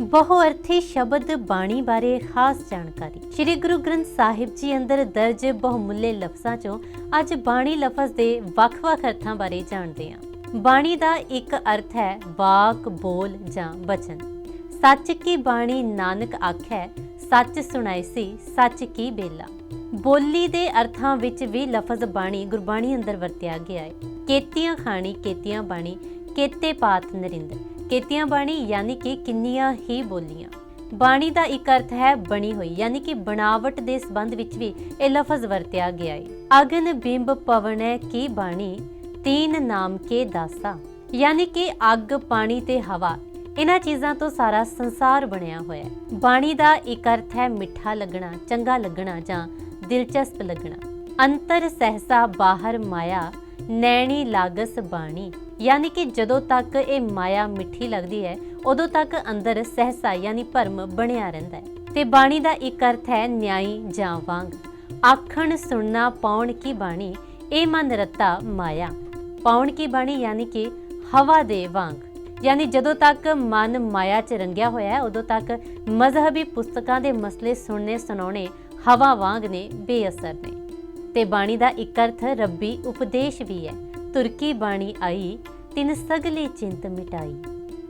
ਬਹੁਅਰਥੀ ਸ਼ਬਦ ਬਾਣੀ ਬਾਰੇ ਖਾਸ ਜਾਣਕਾਰੀ। ਸ੍ਰੀ ਗੁਰੂ ਗ੍ਰੰਥ ਸਾਹਿਬ ਜੀ ਅੰਦਰ ਦਰਜ ਬਹੁਮੁੱਲੇ ਲਫ਼ਜ਼ਾਂ ਚੋਂ ਅੱਜ ਬਾਣੀ ਲਫ਼ਜ਼ ਦੇ ਵੱਖ-ਵੱਖ ਅਰਥਾਂ ਬਾਰੇ ਜਾਣਦੇ ਹਾਂ। ਬਾਣੀ ਦਾ ਇੱਕ ਅਰਥ ਹੈ ਵਾਕ, ਬੋਲ ਜਾਂ ਬਚਨ। ਸੱਚ ਕੀ ਬਾਣੀ ਨਾਨਕ ਆਖੈ, ਸੱਚ ਸੁਣਾਈ ਸੀ, ਸੱਚ ਕੀ ਬੇਲਾ। ਬੋਲੀ ਦੇ ਅਰਥਾਂ ਵਿੱਚ ਵੀ ਲਫ਼ਜ਼ ਬਾਣੀ ਗੁਰਬਾਣੀ ਅੰਦਰ ਵਰਤਿਆ ਗਿਆ ਹੈ। ਕੇਤੀਆਂ ਖਾਣੀ, ਕੇਤੀਆਂ ਬਾਣੀ, ਕੇਤੇ ਪਾਤ ਨਰਿੰਦਰ। ਕੇਤੀਆਂ ਬਾਣੀ ਯਾਨੀ ਕਿ ਕਿੰਨੀਆਂ ਹੀ ਬੋਲੀਆਂ। ਬਾਣੀ ਦਾ ਇੱਕ ਅਰਥ ਹੈ ਬਣੀ ਹੋਈ, ਯਾਨੀ ਕਿ ਬਣਾਵਟ ਦੇ ਸੰਬੰਧ ਵਿੱਚ ਵੀ ਇਹ ਲਫ਼ਜ਼ ਵਰਤਿਆ ਗਿਆ ਹੈ ਅਗਨ ਬਿੰਬ ਪਵਨੈ ਕੀ ਬਾਣੀ? ਤੀਨ ਨਾਮ ਕੇ ਦਾਸਾ। ਯਾਨੀ ਕਿ ਅੱਗ, ਪਾਣੀ ਤੇ ਹਵਾ। ਇਹਨਾਂ ਚੀਜ਼ਾਂ ਤੋਂ ਸਾਰਾ ਸੰਸਾਰ ਬਣਿਆ ਹੋਇਆ ਹੈ। ਬਾਣੀ ਦਾ ਇੱਕ ਅਰਥ ਹੈ ਮਿੱਠਾ ਲੱਗਣਾ, ਚੰਗਾ ਲੱਗਣਾ ਜਾਂ ਦਿਲਚਸਪ ਲੱਗਣਾ। ਅੰਤਰ ਸਹਸਾ ਬਾਹਰ ਮਾਇਆ ਨੈਣੀ ਲਾਗਸ ਬਾਣੀ। ਯਾਨੀ ਕਿ ਜਦੋਂ ਤੱਕ ਇਹ ਮਾਇਆ ਮਿੱਠੀ ਲੱਗਦੀ ਹੈ, ਉਦੋਂ ਤੱਕ ਅੰਦਰ ਸਹਸਾ ਯਾਨੀ ਭਰਮ ਬਣਿਆ ਰਹਿੰਦਾ ਹੈ। ਤੇ ਬਾਣੀ ਦਾ ਇੱਕ ਅਰਥ ਹੈ ਨਿਆਈ ਜਾਂ ਵਾਂਗ। ਆਖਣ ਸੁਣਨਾ ਪਾਉਣ ਕੀ ਬਾਣੀ, ਇਹ ਮਨ ਰਤਾ ਮਾਇਆ। ਪਾਉਣ ਕੀ ਬਾਣੀ ਯਾਨੀ ਕਿ ਹਵਾ ਦੇ ਵਾਂਗ। ਯਾਨੀ ਜਦੋਂ ਤੱਕ ਮਨ ਮਾਇਆ 'ਚ ਰੰਗਿਆ ਹੋਇਆ ਹੈ, ਉਦੋਂ ਤੱਕ ਮਜ਼ਹਬੀ ਪੁਸਤਕਾਂ ਦੇ ਮਸਲੇ ਸੁਣਨੇ ਸੁਣਾਉਣੇ ਹਵਾ ਵਾਂਗ ਨੇ, ਬੇਅਸਰ ਨੇ। ਤੇ ਬਾਣੀ ਦਾ ਇੱਕ ਅਰਥ ਰੱਬੀ ਉਪਦੇਸ਼ ਵੀ ਹੈ। ਤੁਰਕੀ ਬਾਣੀ ਆਈ, ਤਿੰਨ ਸਗਲੇ ਚਿੰਤ ਮਿਟਾਈ।